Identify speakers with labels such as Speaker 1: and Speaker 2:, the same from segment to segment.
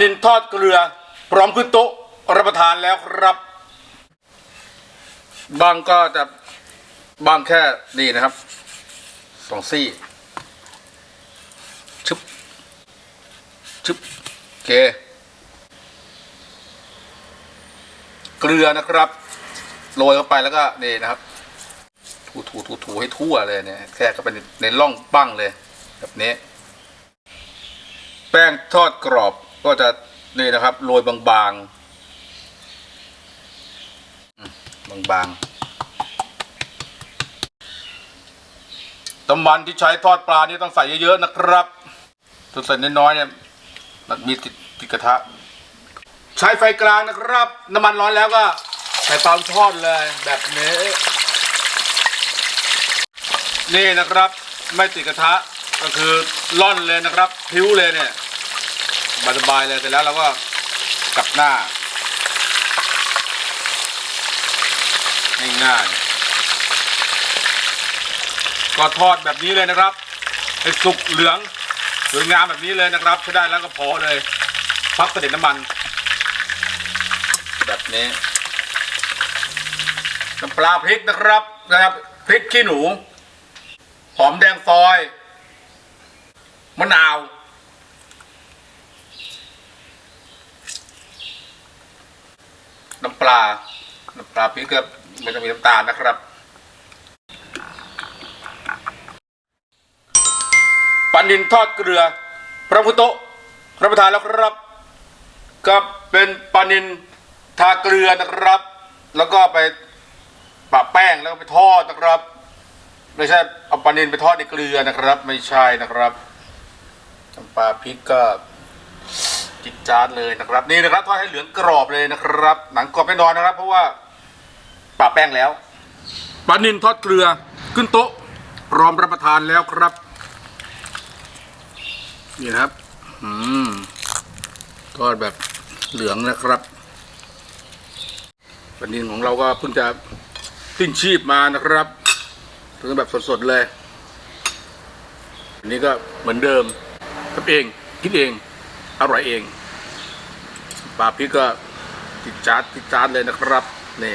Speaker 1: นินทอดเกลือ พร้อมขึ้นโต๊ะรับประทานแล้วครับ บางก็จะบางแค่นี่นะครับสองซี่ชึบชึบโอเค เกลือนะครับโรยเข้าไปแล้วก็นี่นะครับ ถูถูถูถูให้ทั่วเลยเนี่ยแค่เข้าไปในในร่องปั้งเลย แบบนี้ แป้งทอดกรอบ ก็จะนี่นะครับโรยบางๆบางๆน้ำมันที่ใช้ทอดปลานี่ต้องใส่เยอะๆนะครับถ้าใส่น้อยๆเนี่ยมันมีติดติดกระทะ ใช้ไฟกลางนะครับ น้ำมันร้อนแล้วก็ใส่ปลาทอดเลยแบบนี้ นี่นะครับ ไม่ติดกระทะก็คือล่อนเลยนะครับ พิ้วเลยเนี่ย สบายเลยเสร็จแล้วเราก็กลับหน้า ง่ายๆก็ทอดแบบนี้เลยนะครับให้สุกเหลืองสวยงามแบบนี้เลยนะครับใช้ได้แล้วก็พอเลยพักเสด็จน้ำมัน แบบนี้น้ำปลาพริกนะครับนะครับพริกขี้หนู หอมแดงซอยมะนาว น้ำป ลา น้ำปลาพริกก็ไม่ต้องมีน้ำตาลนะครับ ปันดินทอดเกลือ พระพุโตรับประทานแล้วครับ ก็เป็นปลานินทาเกลือนะครับ แล้วก็ไปปะแป้งแล้วก็ไปทอดนะครับ ไม่ใช่เอาปลานินไปทอดในเกลือนะครับ ไม่ใช่นะครับน้ำปลาพริกก็ จิตจานเลยนะครับ นี่นะครับทอดให้เหลืองกรอบเลยนะครับ หนังกรอบแน่นอนนะครับ เพราะว่าปะแป้งแล้วปลานินทอดเกลือขึ้นโต๊ะพร้อมรับประทานแล้วครับ นี่นะครับ อืมทอดแบบเหลืองนะครับปลานินของเราก็เพิ่งจะสิ้นชีพมานะครับถึงแบบสดๆเลย อันนี้ก็เหมือนเดิมทำเองคิดเอง อร่อยเองปลาพริกก็ติดจานติดจานเลยนะครับนี่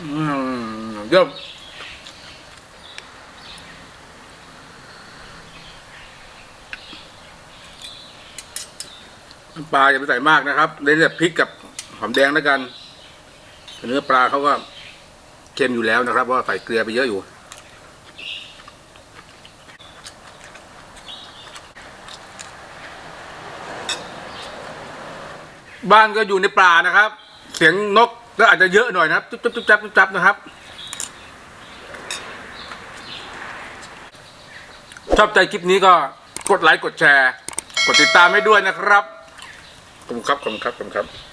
Speaker 1: อืมเยี่ยมน้ำปลาอย่าไปใส่มากนะครับเน้นแต่พริกกับหอมแดงแล้วกัน เนื้อปลาเขาก็เค็มอยู่แล้วนะครับเพราะว่าใส่เกลือไปเยอะอยู่ บ้านก็อยู่ในป่านะครับ เสียงนกก็อาจจะเยอะหน่อยนะครับจุ๊บจุ๊บจุ๊บจับจุ๊บจับนะครับ ชอบใจคลิปนี้ก็กดไลค์กดแชร์ กดติดตามให้ด้วยนะครับขอบคุณครับขอบคุณครับขอบคุณครับ